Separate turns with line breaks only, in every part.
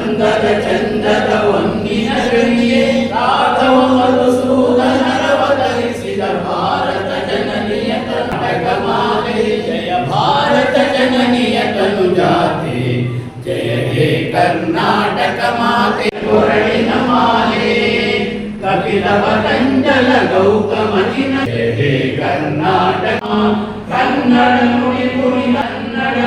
चन्दर चन्दरवन्दिनगणिये राघवमधुसूदनरवतरिसिद भारत जननिय कनटकमाले जय भारत हे कर्णाटक माते मुरळिन माले कन्नड नुडि कुणि कन्नड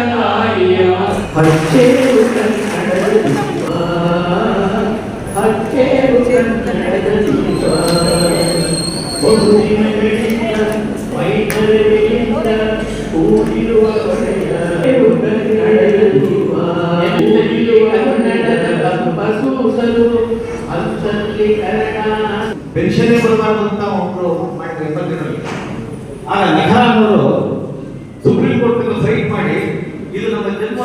ಪೆನ್ಷನ್ನೇ ಬರಬಾರ್ದು ಅಂತ ಒಬ್ರು ಮಾಡಿದ್ರು ಎಪ್ಪತ್ತಿನಲ್ಲಿ ಆಗ ನೆಹರು ಅನ್ನೋರು ಸುಪ್ರೀಂ ಕೋರ್ಟ್ ಫೈಟ್ ಮಾಡಿ, ಇದು ನಮ್ಮ ಜನ್ಮ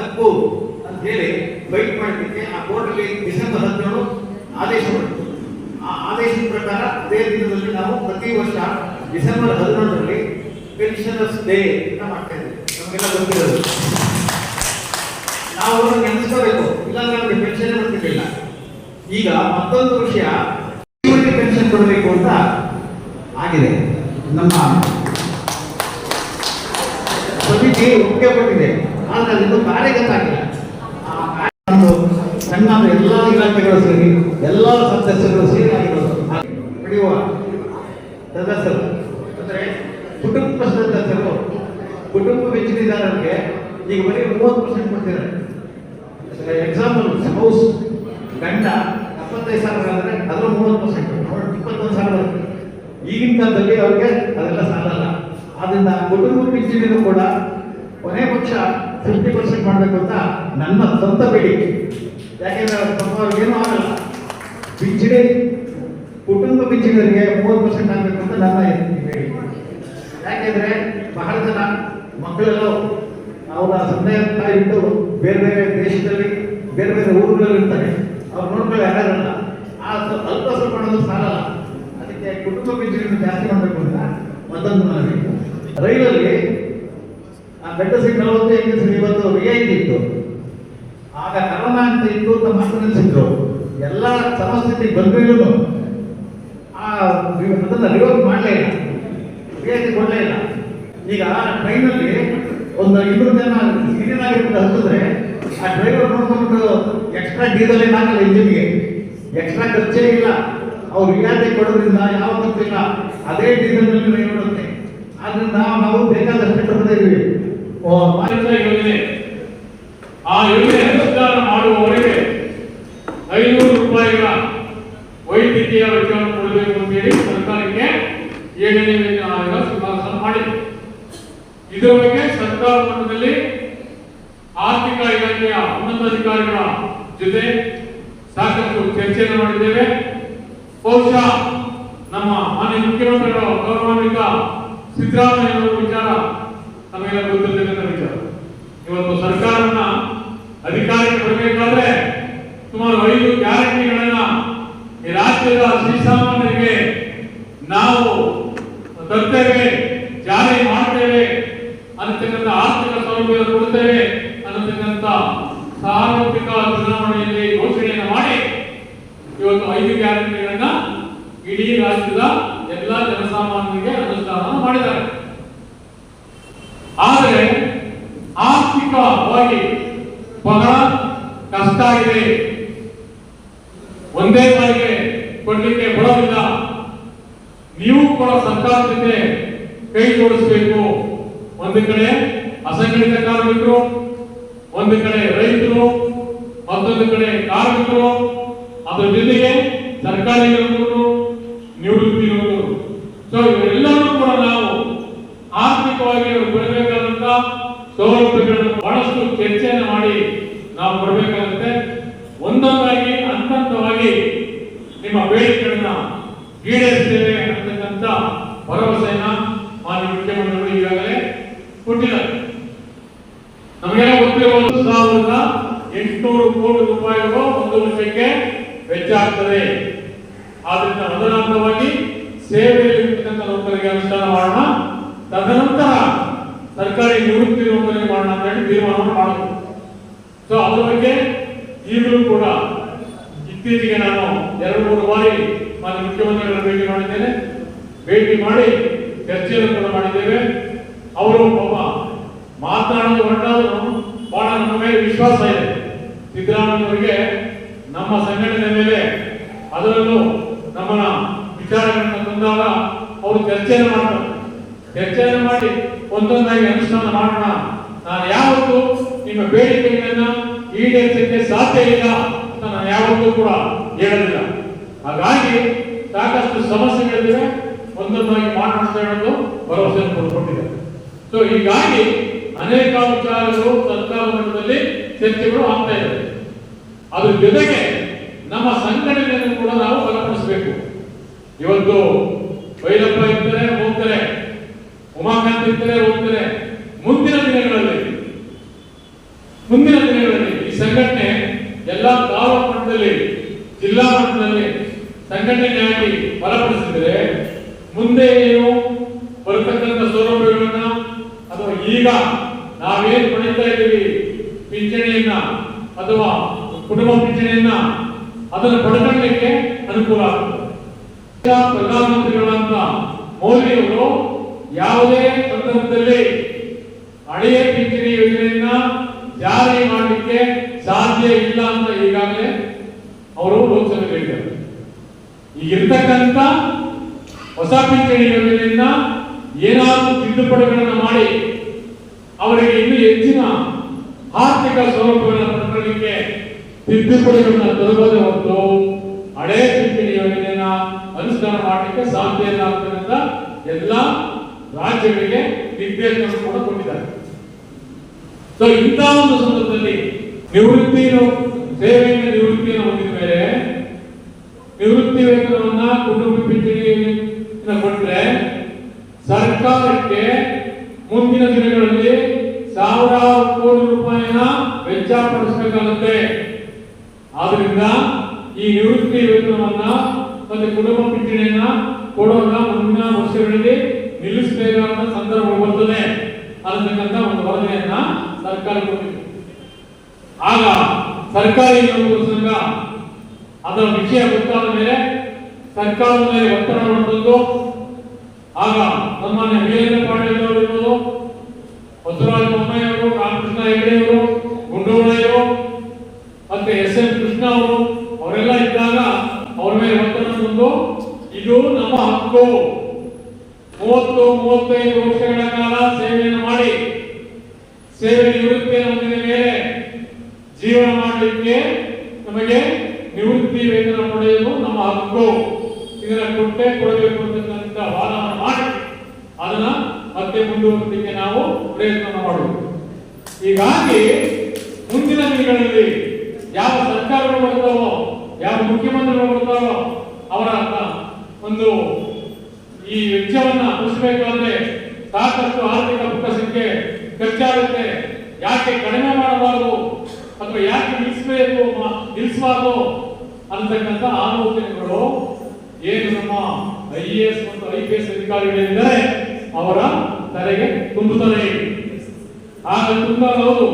ಹಕ್ಕು ಅಂತ ಹೇಳಿ ಫೈಟ್ ಮಾಡಲಿಕ್ಕೆ ಆ ಕೋರ್ಟಲ್ಲಿ ಡಿಸೆಂಬರ್ ಹದಿನೇಳು ಆದೇಶ ಮಾಡಿತು ಆ ಆದೇಶದ ಪ್ರಕಾರ ಅದೇ ದಿನದಲ್ಲಿ ನಾವು ಪ್ರತಿ ವರ್ಷ ಡಿಸೆಂಬರ್ ಹದಿನೇಳರಲ್ಲಿ ಪೆನ್ಷನರ್ಸ್ ಡೇ ಅಂತ ಮಾಡ್ತಾ ಇದ್ದೀವಿ ನಮಗೆಲ್ಲ ಗೊತ್ತಿರೋದು. ನಾವು ನೆನೆಸ್ಕೋಬೇಕು. ಇಲ್ಲ ನಮಗೆ ಪೆನ್ಷನ್ ಬರ್ತಿರ್ಲಿಲ್ಲ. ಈಗ ಮತ್ತೊಂದು ವಿಷಯ ಪೆನ್ಷನ್ ಕೊಡಬೇಕು ಅಂತ ಆಗಿದೆ. ನಮ್ಮ ಸಮಿತಿ ಒಪ್ಪಿಗೆ ಕೊಟ್ಟಿದೆ ಆದ್ರೆ ಅದನ್ನು ಕಾರ್ಯಗತ ಆಗಿಲ್ಲ ಸಣ್ಣ ಎಲ್ಲ ಇಲಾಖೆಗಳು ಸೇರಿ, ಎಲ್ಲ ಸದಸ್ಯರು ಸೇರಿ ಪಡೆಯುವ ಸದಸ್ಯರು, ಅಂದ್ರೆ ಕುಟುಂಬ ಸದಸ್ಯರು, ಕುಟುಂಬ ಮೆಚ್ಚಿನಿದಾರರಿಗೆ ಈಗ ಬರೀ ಮೂವತ್ತು ಪರ್ಸೆಂಟ್ ಕೊಡ್ತಿದ್ದಾರೆ. ಎಪ್ಪತ್ತೈದು ಸಾವಿರ ಅಂದ್ರೆ ಅದರ ಮೂವತ್ತು ಪರ್ಸೆಂಟ್ ಇಪ್ಪತ್ತೊಂದು ಸಾವಿರ ಈಗಿನ ಕಾಲದಲ್ಲಿ ಅವ್ರಿಗೆ ಅದೆಲ್ಲ ಸಾಲಲ್ಲ ಆದ್ದರಿಂದ ಕುಟುಂಬ ಪಿಂಚಣಿನೂ ಕೂಡ ಕೊನೆ ಪಕ್ಷ ಫಿಫ್ಟಿ ಪರ್ಸೆಂಟ್ ಮಾಡಬೇಕು ಅಂತ ನನ್ನ ಸ್ವಂತ ಬೇಡಿಕೆ. ಯಾಕೆಂದ್ರೆ ಪಾಪ ಅವ್ರಿಗೇನೂ ಆಗಲ್ಲ. ಪಿಂಚಣಿ, ಕುಟುಂಬ ಪಿಂಚಣಿಯವರಿಗೆ ಮೂವತ್ತು ಪರ್ಸೆಂಟ್ ಆಗಬೇಕು ಅಂತ ನನ್ನ ಬೇಡಿಕೆ. ಯಾಕೆಂದ್ರೆ ಬಹಳ ಜನ ಮಕ್ಕಳೆಲ್ಲ ಅವರ ತಂದೆ ತಾಯಿ ಇಟ್ಟು ಬೇರೆ ಬೇರೆ ದೇಶದಲ್ಲಿ, ಬೇರೆ ಬೇರೆ ಊರುಗಳಲ್ಲಿ ಇರ್ತಾರೆ ಅವ್ರು ನೋಡ್ಕೊಳ್ಳಿ ಯಾರಲ್ಲ ಆ ಅಲ್ಪ ಸ್ವಲ್ಪ ಸಾಲ ಸಾಲಲ್ಲ. ಅದಕ್ಕೆ ಕುಟುಂಬ ಪಿಂಚಣಿಯನ್ನು ಜಾಸ್ತಿ ಮಾಡಬೇಕು ಅಂತ ಮತ್ತೊಂದು ಮನವಿ ರೈಲಲ್ಲಿ ಆ ಬೆಟ್ಟ ಸೀಟ್ ನಲವತ್ತು ಎಂಟು ಇವತ್ತು ರಿಯಾಯಿತಿ ಇತ್ತು. ಆಗ ಕರೋನಾ ಅಂತ ಇತ್ತು ಅಂತ ಮಾತ್ರ ನಿಲ್ಸಿದ್ರು ಎಲ್ಲ ಸಮಸ್ಥಿತಿಗೆ ಬಂದ್ಮೇಲೂ ಆ ಅದನ್ನ ರಿವರ್ಸ್ ಮಾಡಲೇ ಇಲ್ಲ. ರಿಯಾಯಿತಿ ಕೊಡಲೇ ಇಲ್ಲ. ಈಗ ಟ್ರೈನಲ್ಲಿ ಒಂದು ಇನ್ನೂರು ಜನ ಹಿರಿಯ ನಾಗರಿಕರು ಹತ್ತಿದ್ರೆ ಆ ಡ್ರೈವರ್ ನೋಡ್ಕೊಂಡ್ಬಿಟ್ಟು ಎಕ್ಸ್ಟ್ರಾ ಡೀಸೆಲ್ ಹಾಕಲ್ಲ ಇಂಜಿನ್ಗೆ ಎಕ್ಸ್ಟ್ರಾ ಖರ್ಚೇ ಇಲ್ಲ. ಅವ್ರು ರಿಯಾಯಿತಿ ಕೊಡೋದ್ರಿಂದ ಯಾವ ಖರ್ಚಿಲ್ಲ ಅದೇ ಡೀಸೆಲ್ ಮೇಲೆ ನೋಡುತ್ತೆ ಆದ್ರಿಂದ ನಾವು ಬೇಕಾದಷ್ಟು ಕೊಡ್ತಾ
ಆ ಯೋಜನೆ ಅನುಷ್ಠಾನ ಮಾಡುವವರೆಗೆ ಐನೂರು ರೂಪಾಯಿಗಳ ವೈದ್ಯಕೀಯ ವೆಚ್ಚವನ್ನು ಕೊಡಬೇಕು ಅಂತೇಳಿ ಸರ್ಕಾರಕ್ಕೆ ಏಳನೇ ವೇತನ ಆಯೋಗ ಶಿಫಾರಸನ್ನು ಮಾಡಿದೆ ಇದರ ಬಗ್ಗೆ ಸರ್ಕಾರ ಮಟ್ಟದಲ್ಲಿ ಆರ್ಥಿಕ ಇಲಾಖೆಯ ಉನ್ನತ ಅಧಿಕಾರಿಗಳ ಜೊತೆ ಸಾಕಷ್ಟು ಚರ್ಚೆಯನ್ನು ಮಾಡಿದ್ದೇವೆ. ಬಹುಶಃ ನಮ್ಮ ಮಾನ್ಯ ಮುಖ್ಯಮಂತ್ರಿಗಳ ಗೌರವಾನ್ವಿತ ಸಿದ್ದರಾಮಯ್ಯ ಅವರ ವಿಚಾರ ನಮಗೆಲ್ಲ ಗೊತ್ತಿರ್ತಕ್ಕಂಥ ವಿಚಾರ. ಇವತ್ತು ಸರ್ಕಾರವನ್ನ ಅಧಿಕಾರಕ್ಕೆ ಬರಬೇಕಾದ್ರೆ ಸುಮಾರು ಐದು ಗ್ಯಾರಂಟಿಗಳನ್ನ ಈ ರಾಜ್ಯದ ಶ್ರೀಸಾಮಾನ್ಯರಿಗೆ ನಾವು ತರ್ತೇವೆ ಜಾರಿ ಮಾಡ್ತೇವೆ ಅನ್ನತಕ್ಕಂಥ ಆರ್ಥಿಕ ಸೌಲಭ್ಯ ಕೊಡ್ತೇವೆ ಅನ್ನತಕ್ಕಂಥ ಸಾರ್ವತ್ರಿಕ ಚುನಾವಣೆಯಲ್ಲಿ ಘೋಷಣೆಯನ್ನು ಮಾಡಿ ಇವತ್ತು ಐದು ಗ್ಯಾರಂಟಿಗಳನ್ನ ಇಡೀ ರಾಜ್ಯದ ಎಲ್ಲ ಜನಸಾಮಾನ್ಯರಿಗೆ ಅನುಷ್ಠಾನ ಮಾಡಿದ್ದಾರೆ ಆದರೆ ಆರ್ಥಿಕವಾಗಿ ಬಹಳ ಕಷ್ಟ ಆಗಿದೆ ಒಂದೇ ಬಾರಿಗೆ ಕೊಡಲಿಕ್ಕೆ ಕೊಡೋದಿಲ್ಲ. ನೀವು ಕೂಡ ಸರ್ಕಾರದ ಜೊತೆ ಕೈ ಜೋಡಿಸಬೇಕು. ಒಂದು ಕಡೆ ಅಸಂಘಟಿತ ಕಾರ್ಮಿಕರು, ಒಂದು ಕಡೆ ರೈತರು, ಮತ್ತೊಂದು ಕಡೆ ಕಾರ್ಮಿಕರು. ಅದರ ಜೊತೆಗೆ ಸರ್ಕಾರಿ ನೌಕರರು ನಿವೃತ್ತಿ ನೌಕರರು. ಸೊ ಇವರೆಲ್ಲರೂ ಕೂಡ ನಾವು ಆರ್ಥಿಕವಾಗಿ ಬರಬೇಕಾದಂತ ಸೌಲಭ್ಯಗಳನ್ನು ಬಹಳಷ್ಟು ಚರ್ಚೆಯನ್ನು ಮಾಡಿ ನಾವು ಬರಬೇಕಾಗುತ್ತೆ ಒಂದೊಂದಾಗಿ ಹಂತ ಹಂತವಾಗಿ ನಿಮ್ಮ ಬೇಡಿಕೆಗಳನ್ನ ಈಡೇರಿಸ್ತೇವೆ ಅಂತಕ್ಕಂಥ ಭರವಸೆಯನ್ನ ಮಾನ್ಯ ಮುಖ್ಯಮಂತ್ರಿಗಳು ಈಗಾಗಲೇ ಕೊಟ್ಟಿದ್ದಾರೆ ನಮಗೆಲ್ಲ ಗೊತ್ತಿರುವ ಸಾವಿರದ ಎಂಟುನೂರು ಕೋಟಿ ರೂಪಾಯಿಗಳು ಒಂದು ವರ್ಷಕ್ಕೆ ವೆಚ್ಚ ಆಗ್ತದೆ. ಆದ್ರಿಂದ ಮೊದಲ ಸೇವೆಯಲ್ಲಿ ಇರ್ತಕ್ಕಂಥ ನೌಕರಿಗೆ ಅನುಷ್ಠಾನ ಮಾಡೋಣ. ತದನಂತರ ಸರ್ಕಾರಿ ನಿವೃತ್ತಿ ನೌಕರಿಗೆ ಮಾಡೋಣ ಅಂತ ಹೇಳಿ ತೀರ್ಮಾನವನ್ನು ಮಾಡಬೇಕು ಸೊ ಅದ್ರ ಬಗ್ಗೆ ಈಗಲೂ ಕೂಡ ಇತ್ತೀಚೆಗೆ ನಾನು ಎರಡು, ಮೂರು ಬಾರಿ ಮಾನ್ಯ ಮುಖ್ಯಮಂತ್ರಿಗಳ ಭೇಟಿ ಮಾಡಿದ್ದೇನೆ. ಭೇಟಿ ಮಾಡಿ ಚರ್ಚೆಯನ್ನು ಕೂಡ ಮಾಡಿದ್ದೇವೆ. ಅವರು ಒಬ್ಬ ಮಾತನಾಡಲು ಹೊರಟಾದ್ರು ಬಹಳ ನಮ್ಮ ಮೇಲೆ ವಿಶ್ವಾಸ ಇದೆ. ಸಿದ್ದರಾಮಯ್ಯ ಅವರಿಗೆ ನಮ್ಮ ಸಂಘಟನೆ ಮೇಲೆ ಅದರಲ್ಲೂ ನಮ್ಮ ವಿಚಾರಗಳನ್ನು ತಂದಾಗ ಅವರು ಚರ್ಚೆಯನ್ನು ಮಾಡ್ತಾರೆ. ಚರ್ಚೆಯನ್ನು ಮಾಡಿ ಒಂದೊಂದಾಗಿ ಅನುಷ್ಠಾನ ಮಾಡೋಣ. ನಾನು ಯಾವತ್ತೂ ನಿಮ್ಮ ಬೇಡಿಕೆಗಳನ್ನು ಈಡೇರಿಸಕ್ಕೆ ಸಾಧ್ಯ ಇಲ್ಲ ಅಂತ ನಾನು ಯಾವತ್ತೂ ಕೂಡ ಹೇಳಲಿಲ್ಲ. ಹಾಗಾಗಿ ಸಾಕಷ್ಟು ಸಮಸ್ಯೆಗಳಿವೆ ಒಂದೊಂದಾಗಿ ಮಾಡೋಣ ಅಂತ ಹೇಳೋದು ಭರವಸೆಯನ್ನು ಕೊಟ್ಟಿದೆ ಸೊ ಹೀಗಾಗಿ ಅನೇಕ ವಿಚಾರಗಳು ಸರ್ಕಾರ ಮಟ್ಟದಲ್ಲಿ ಚರ್ಚೆಗಳು ಆಗ್ತಾ ಇದೆ ಅದ್ರ ಜೊತೆಗೆ ನಮ್ಮ ಸಂಘಟನೆಯನ್ನು ಕೂಡ ನಾವು ಬಲಪಡಿಸಬೇಕು. ಇವತ್ತು ಭೈರಪ್ಪ ಇದ್ದರೆ ಹೋಗ್ತಾರೆ ಉಮಾಕಾಂತ್ ಇರ್ತಾರೆ ಹೋಗ್ತಾರೆ ಮುಂದಿನ ದಿನಗಳಲ್ಲಿ ಮುಂದಿನ ದಿನಗಳಲ್ಲಿ ಈ ಸಂಘಟನೆ ಎಲ್ಲಾ ತಾಲೂಕು ಮಟ್ಟದಲ್ಲಿ ಜಿಲ್ಲಾ ಮಟ್ಟದಲ್ಲಿ ಸಂಘಟನೆಯಾಗಿ ಬಲಪಡಿಸಿದರೆ ಮುಂದೆ ಏನು ಬರತಕ್ಕಂಥ ಸೌಲಭ್ಯಗಳನ್ನ ಅಥವಾ ಈಗ ನಾವೇನು ಪಡಿತಾ ಇದ್ದೀವಿ ಪಿಂಚಣಿಯನ್ನ ಅಥವಾ ಕುಟುಂಬ ಪಿಂಚಣಿಯನ್ನ ಅದನ್ನು ಪಡ್ಕೊಳ್ಳಿಕ್ಕೆ ಅನುಕೂಲ ಆಗ್ತದೆ ಈಗ ಪ್ರಧಾನಮಂತ್ರಿಗಳಂತ ಮೋದಿಯವರು ಯಾವುದೇ ಸಂದರ್ಭದಲ್ಲಿ ಹಳೆಯ ಪಿಂಚಣಿ ಯೋಜನೆಯನ್ನ ಜಾರಿ ಮಾಡಲಿಕ್ಕೆ ಸಾಧ್ಯ ಇಲ್ಲ ಅಂತ ಈಗಾಗಲೇ ಅವರು ಲೋಕಸಭೆ ಹೇಳಿದ್ದಾರೆ. ಈಗಿರ್ತಕ್ಕಂಥ ಹೊಸ ಪಿಂಚಣಿ ಯೋಜನೆಯನ್ನ ಏನಾದರೂ ತಿದ್ದುಪಡಿಗಳನ್ನು ಮಾಡಿ ಅವರಿಗೆ ಇನ್ನೂ ಹೆಚ್ಚಿನ ಆರ್ಥಿಕ ಸೌಲಭ್ಯಗಳನ್ನು ಪಡ್ಕೊಳ್ಳಿಕ್ಕೆ ತಿದ್ದುಪಡಿಗಳನ್ನು ತರಬಹುದೇ ಹೊರತು ಅನುಷ್ಠಾನ ಮಾಡಲಿಕ್ಕೆ ಸಾಧ್ಯ ಇಲ್ಲ ಅಂತ ಎಲ್ಲ ರಾಜ್ಯಗಳಿಗೆ ನಿರ್ದೇಶನ ಕೂಡ ಕೊಟ್ಟಿದ್ದಾರೆ. ಸೊ ಇಂಥ ಒಂದು ಸಂದರ್ಭದಲ್ಲಿ ನಿವೃತ್ತಿ ಸೇವೆಯಿಂದ ನಿವೃತ್ತಿಯನ್ನು ಹೊಂದಿದ ಮೇಲೆ ನಿವೃತ್ತಿ ವೇತನವನ್ನ ಕುಟುಂಬ ಪಿಂಚಣಿಯನ್ನು ಕೊಟ್ಟರೆ ಸರ್ಕಾರಕ್ಕೆ ಮುಂದಿನ ದಿನಗಳಲ್ಲಿ ಸಾವಿರಾರು ಕೋಟಿ ರೂಪಾಯಿನ ವೆಚ್ಚ ಪಡಿಸಬೇಕಾಗುತ್ತೆ ಆದ್ರಿಂದ ಈ ನಿವೃತ್ತಿ ವೇತನವನ್ನ ಮತ್ತೆ ಕುಟುಂಬ ಪಿಂಚಣಿಯನ್ನ ಕೊಡೋಣ ಮುಂದಿನ ವರ್ಷಗಳಲ್ಲಿ ನಿಲ್ಲಿಸಬೇಕಾದ ಸಂದರ್ಭ ಬರ್ತದೆ. ಅನ್ನತಕ್ಕಂಥ ಒಂದು ವರದಿಯನ್ನ ಸರ್ಕಾರ ಕೊಟ್ಟಿದೆ. ಆಗ ಸರ್ಕಾರಿ ನೌಕರರ ಸಂಘ ಅದರ ವಿಷಯ ಗೊತ್ತಾದ ಮೇಲೆ ಸರ್ಕಾರದ ಮೇಲೆ ಒತ್ತಡ ಮಾಡಬಹುದು ಆಗ ಸನ್ಮಾನ್ಯ ವೀರೇಂದ್ರ ಪಾಟೀಲ್ ಅವರು ಇರ್ಬೋದು, ಬಸವರಾಜ ಬೊಮ್ಮಾಯಿ ಅವರು ರಾಮಕೃಷ್ಣ ಹೆಗಡೆಯವರು ಮತ್ತೆ ಎಸ್ ಎನ್ ಕೃಷ್ಣ ಅವರು ಅವರೆಲ್ಲ ಇದ್ದಾಗ ಅವರ ಮೇಲೆ ಒತ್ತಡ ತಂದು ಇದು ನಮ್ಮ ಹಕ್ಕು. ಮೂವತ್ತು, ಮೂವತ್ತೈದು ವರ್ಷಗಳ ಕಾಲ ಸೇವೆಯನ್ನು ಮಾಡಿ, ಸೇವೆ ನಿವೃತ್ತಿ ಹೊಂದಿದ ಮೇಲೆ ಜೀವನ ಮಾಡಲಿಕ್ಕೆ ನಮಗೆ ನಿವೃತ್ತಿ ವೇತನ ಪಡೆಯುವುದು ನಮ್ಮ ಹಕ್ಕು. ಇದನ್ನ ಕೊಟ್ಟೆ ಕೊಡಬೇಕು ಅಂತಕ್ಕಂಥ ವಾದವನ್ನು ಮಾಡಿ, ಅದನ್ನ ಮತ್ತೆ ಮುಂದುವರಿಸಲಿಕ್ಕೆ ನಾವು ಪ್ರಯತ್ನ ಮಾಡಬೇಕು ಹೀಗಾಗಿ ಮುಂದಿನ ದಿನಗಳಲ್ಲಿ ಯಾವ ಸರ್ಕಾರಗಳು ಬರ್ತಾವೋ, ಯಾವ ಮುಖ್ಯಮಂತ್ರಿಗಳು ಬರ್ತಾವೋ, ಅವರ ಒಂದು ಈ ವೆಚ್ಚವನ್ನ ಅಂದ್ರೆ ಸಾಕಷ್ಟು ಆರ್ಥಿಕ ಸಂಖ್ಯೆ ಖರ್ಚಾಗುತ್ತೆ. ಯಾಕೆ ಕಡಿಮೆ ಮಾಡಬಾರದು ಅಥವಾ ಯಾಕೆ ನಿಲ್ಲಿಸಬೇಕು ನಿಲ್ಲಿಸಬಾರದು ಅಂತಕ್ಕಂಥ ಆಲೋಚನೆಗಳು ಏನು ನಮ್ಮ ಐ ಎ ಎಸ್ ಮತ್ತು ಐ ಪಿ ಎಸ್ ಅಧಿಕಾರಿಗಳಿದ್ದಾರೆ ಅವರ ತಲೆಗೆ ತುಂಬುತ್ತದೆ ಆಗ ತುಂಬ ಹೌದು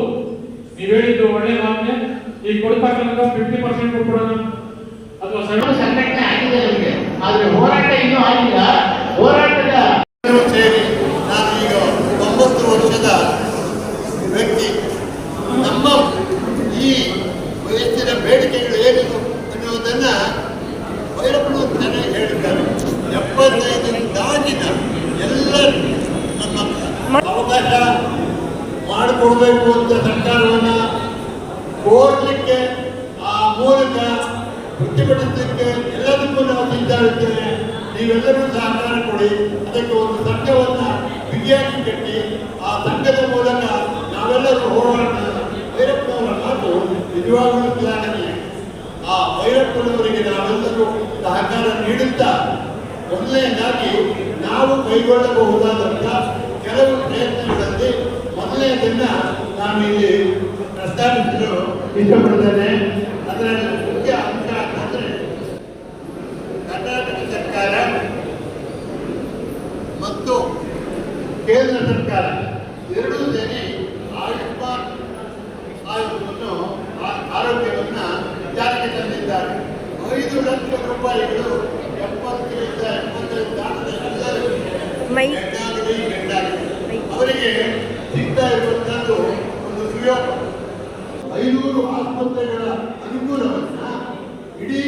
ನೀವು ಹೇಳಿದ್ದು ಒಳ್ಳೆ ಈಗ ಕೊಡ್ತಕ್ಕಂಥ ಫಿಫ್ಟಿ ಪರ್ಸೆಂಟ್ ಕೊಡೋಣ ಅಥವಾ
ಇನ್ನೂ
ಸೆವೆಂಟಿ
ಸಂಘಟನೆ ಆಗಿದೆ ನಮಗೆ ಆದ್ರೆ ಹೋರಾಟ ಇನ್ನೂ ಆಗಿಲ್ಲ. ಹೋರಾಟದ
ಸೇರಿ ನಾನು ಈಗ ಒಂಬತ್ತು ವರ್ಷದ ವ್ಯಕ್ತಿ. ನಮ್ಮ ಈ ವಯಸ್ಸಿನ ಬೇಡಿಕೆಗಳು ಏನಿದು ಅನ್ನುವುದನ್ನ ಭೈರಪ್ಪನು ಅಂತಾನೆ ಹೇಳಿದ್ದಾರೆ ಎಪ್ಪತ್ತೈದು ದಾಟಿನ ಎಲ್ಲ ನಮ್ಮ ಅವಕಾಶ ಮಾಡಿಕೊಡ್ಬೇಕು ಅಂತ ಸರ್ಕಾರವನ್ನ ಕೋರ್ಲಿಕ್ಕೆ ಆ ಮೂಲಕ ಪ್ರತಿಭಟಿಸಲಿಕ್ಕೆ ನಾವು ಸಿದ್ಧರಿದ್ದೇವೆ ನೀವೆಲ್ಲರೂ ಸಹಕಾರ ಕೊಡಿ. ಅದಕ್ಕೆ ಒಂದು ಸಂಘವನ್ನ ಬಿಗಿಯಾಗಿ ಕಟ್ಟಿ, ಆ ಸಂಘದ ಮೂಲಕ ನಾವೆಲ್ಲರೂ ಹೋರಾಟ ಭೈರಪ್ಪನವರ ಮಾತು ನಿಜವಾಗಲೂ ಶ್ಲಾಘನೀಯ ಆ ಭೈರಪ್ಪನವರಿಗೆ ನಾವೆಲ್ಲರೂ ಸಹಕಾರ ನೀಡುತ್ತಾ, ಮೊದಲನೇದಾಗಿ ನಾವು ಕೈಗೊಳ್ಳಬಹುದಾದಂಥ ಕೆಲವು ಪ್ರಯತ್ನಗಳಲ್ಲಿ ಮೊದಲನೇದನ್ನ ನಾನು ಇಲ್ಲಿ ಪ್ರಸ್ತಾಪಿಸಲು ಇಷ್ಟಪಡ್ತೇನೆ. ಅದರಲ್ಲಿ ಸರ್ಕಾರ? ಮತ್ತು ಕೇಂದ್ರ ಸರ್ಕಾರ. ಎರಡೂ ಸೇರಿ ಆಯುಷ್ಮಾನ್ ಆಯೋಗವನ್ನು ಆರೋಗ್ಯವನ್ನ ಜಾರಿಗೆ ತಂದಿದ್ದಾರೆ. ಐದು ಲಕ್ಷ ರೂಪಾಯಿಗಳು ಎಪ್ಪತ್ತರಿಂದ ಎಪ್ಪತ್ತೈದು ಎಲ್ಲರಿಗೂ ಅವರಿಗೆ ಸಿಗ್ತಾ ಇರುವಂತಹದ್ದು ಒಂದು ಸುಯೋಗ ಐನೂರು ಆಸ್ಪತ್ರೆಗಳ ಅನುಕೂಲವನ್ನ ಇಡೀ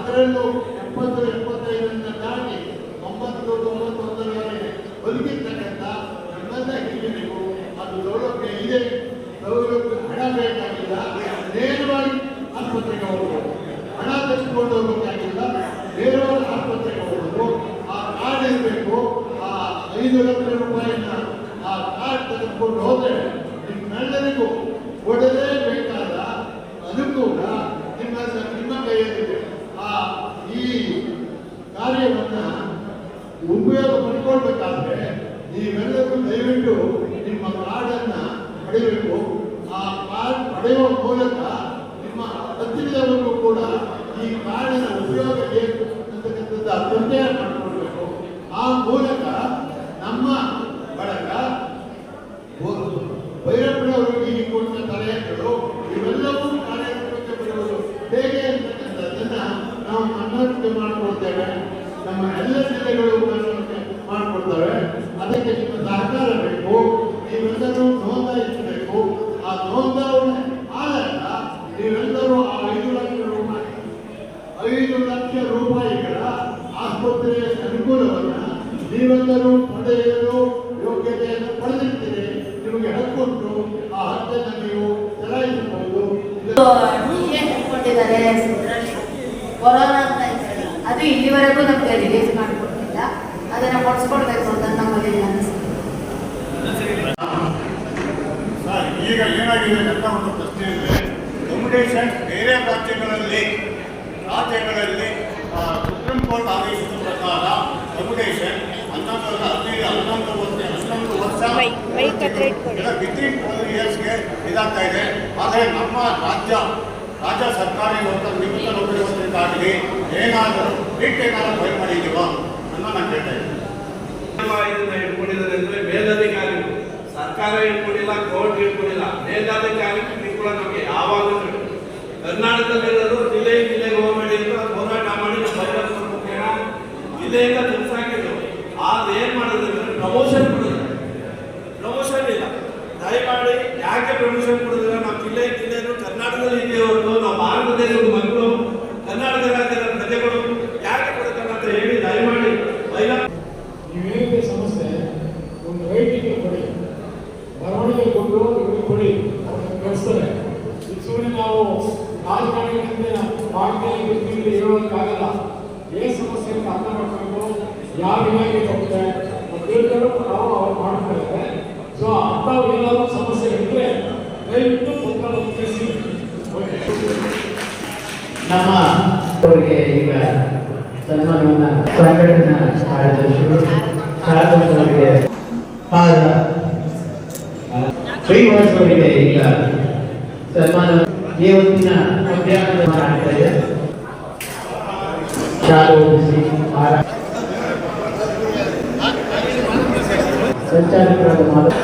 ಅದರಲ್ಲೂ ಎಪ್ಪತ್ತು ಎಪ್ಪತ್ತೈದರಿಂದ ದಾಟಿ ಒಂಬತ್ತು ತೊಂಬತ್ತೊಂದರವರೆಗೆ ಬದುಕಿರ್ತಕ್ಕಂಥ ನಮ್ಮೆಲ್ಲ ಹಿರಿಯರಿಗೂ ಅದು ನೋಡೋಕೆ ಇದೆ. ನಮ್ಮ ಎಲ್ಲ ಜಿಲ್ಲೆಗಳು ಮನವರಿಕೆ ಮಾಡಿಕೊಳ್ತವೆ ಅದಕ್ಕೆ ನಿಮ್ಮ ಸಹಕಾರ ಬೇಕು ನೀವೆಲ್ಲರೂ ನೋಂದಾಯಿಸಬೇಕು ಆ ನೋಂದಾವಣೆ ಆದಾಗ ನೀವೆಲ್ಲರೂ ಆ ಐದು ಲಕ್ಷ ರೂಪಾಯಿ ಐದು ಲಕ್ಷ ರೂಪಾಯಿಗಳ ಆಸ್ಪತ್ರೆಯ ಅನುಕೂಲವನ್ನ ನೀವೆಲ್ಲರೂ ಪಡೆಯಲು ಯೋಗ್ಯತೆಯನ್ನು ಪಡೆದಿರ್ತೀರಿ ನಿಮಗೆ ಹಕ್ಕುಂಟು ಆ ಹಕ್ಕನ್ನು ನೀವು ಚಲಾಯಿಸಬಹುದು ಇದು-
ಏನ್ ಕೊಟ್ಟಿದ್ದಾರೆ ಇದರಲ್ಲಿ ಕೊರೋನಾ ಅಂತ ಹೇಳಿ ಅದು ಇಲ್ಲಿವರೆಗೂ ನಮಗೆ ರಿಲೀಸ್ ಮಾಡಿಕೊಟ್ಟಿಲ್ಲ ಅದನ್ನ ಕೊಡಿಸ್ಕೊಡ್ಬೇಕು ಅಂತ ನಮ್ಮಲ್ಲಿ
ಈಗ ಏನಾಗಿದೆ ಅಂತ ಒಂದು ಪ್ರಶ್ನೆ ಅಂದರೆ ರೆಮ್ಯುನೇಷನ್ ಬೇರೆ ರಾಜ್ಯಗಳಲ್ಲಿ ರಾಜ್ಯಗಳಲ್ಲಿ ಸುಪ್ರೀಂ ಕೋರ್ಟ್ ಆದೇಶದ ಪ್ರಕಾರ ಅಕೊಮಿಡೇಷನ್ ಹನ್ನೊಂದು ಹದಿನೈದು ಹನ್ನೊಂದು ವರ್ಷ ಹನ್ನೊಂದು ವರ್ಷ ವಿತಿನ್ ಟ್ವೆಲ್ ಇಯರ್ಸ್ಗೆ ಇದಾಗ್ತಾ ಇದೆ. ಆದರೆ ನಮ್ಮ ರಾಜ್ಯ ರಾಜ್ಯ ಸರ್ಕಾರಿ ನೌಕರ ನಿವೃತ್ತ ಏನಾದರೂ ಬಿಟ್ಟು ಏನಾದರೂ ಫೈಲ್ ಮಾಡಿದ್ದೀವಾ? ಅನ್ನೋ ನಾನು ಕೇಳ್ತಾ ಇದ್ದೀನಿ.
ಇಟ್ಕೊಂಡಿದ್ದಾರೆ ಅಂದ್ರೆ ಮೇಲಧಿಕಾರಿಗಳು. ಸರ್ಕಾರ ಹೇಳ್ಕೊಂಡಿಲ್ಲ ಕೋರ್ಟ್ ಹೇಳ್ಕೊಂಡಿಲ್ಲ ಮೇಲಧಿಕಾರಿ ಕಿರುಕುಳ ನಮಗೆ ಯಾವಾಗಲೂ ಬೇಕು. ಕರ್ನಾಟಕದಲ್ಲಿರೋದು ಜಿಲ್ಲೆ ಜಿಲ್ಲೆಗೆ ಹೋಗಬೇಡಿ ಅಂತ ಹೋರಾಟ ಮಾಡಿ ನಮ್ಮ ಬೈರಪ್ಪನ ಮುಖೇನ ಜಿಲ್ಲೆಯಿಂದ ತೆಗೆಸಾಕಿದ್ರು ಆದ್ರೆ ಏನ್ ಮಾಡಿದ್ರೆ ಪ್ರಮೋಷನ್ ಕೊಡಿದ್ರು ಪ್ರಮೋಷನ್ ಇಲ್ಲ ದಯಮಾಡಿ ಯಾಕೆ ಪ್ರಮೋಷನ್ ಕೊಡಿದ್ರೆ ನಾವು ಜಿಲ್ಲೆ ಜಿಲ್ಲೆನೂ ಕರ್ನಾಟಕದಲ್ಲಿ ಇದೆಯೇ ಹೊರತು ನಾವು ಭಾರತ ದೇಶದ ಮಕ್ಕಳು ಕರ್ನಾಟಕ ರಾಜ್ಯದ ಪ್ರಜೆಗಳು ಯಾಕೆ ಕೊಡ್ತಾರೆ ಅಂತ ಹೇಳಿ ದಯಮಾಡಿ ಬೈರಪ್ಪ
ನೀವೇನಿದೆ ಸಮಸ್ಯೆ ಒಂದು ರೈಟಿಗೆ ಕೊಡಿ ಬರವಣಿಗೆ ಕೊಟ್ಟು ಇವ್ರಿಗೆ ಕೊಡಿ ಅವ್ರನ್ನ ಕಳಿಸ್ತಾರೆ ಈಗ ಸುಮ್ಮನೆ ರಾಜಕಾರಣಿ ರಾಜಕಾರಣಿಗಳಿಂದ ಪಾರ್ಟಿಯಲ್ಲಿ ಬಿಡ್ತೀವಿ ಹೇಳೋದಕ್ಕಾಗಲ್ಲ ಸಮಸ್ಯೆ ಅಂತ ಅರ್ಥ ಮಾಡ್ಕೊಂಡು ಯಾವ ಇಲಾಖೆ ಹೋಗ್ತಾರೆ ನಾವು ಅವ್ರು ಮಾಡ್ತಾರೆ ಸೊ ಅಂಥವು ಏನಾದ್ರು ಸಮಸ್ಯೆ ಇದ್ರೆ ದಯವಿಟ್ಟು ಪತ್ರ ತಿಳಿಸಿ
ನಮ್ಮ ಅವರಿಗೆ ಈಗ ಸನ್ಮಾನವನ್ನ ಸಂಘಟನಾ ಕಾರ್ಯದರ್ಶಿಗಳು ಕಾರ್ಯದರ್ಶಿಗಳಿಗೆ ಪಾದ ಶ್ರೀನಿವಾಸ್ ಈಗ ಸನ್ಮಾನ ಇವತ್ತಿನ ಅಭ್ಯಾಸ ಆಗ್ತಾ ಇದೆ ಶಾಲೆ ಸಂಚಾಲಕರಾದ ಮಾತು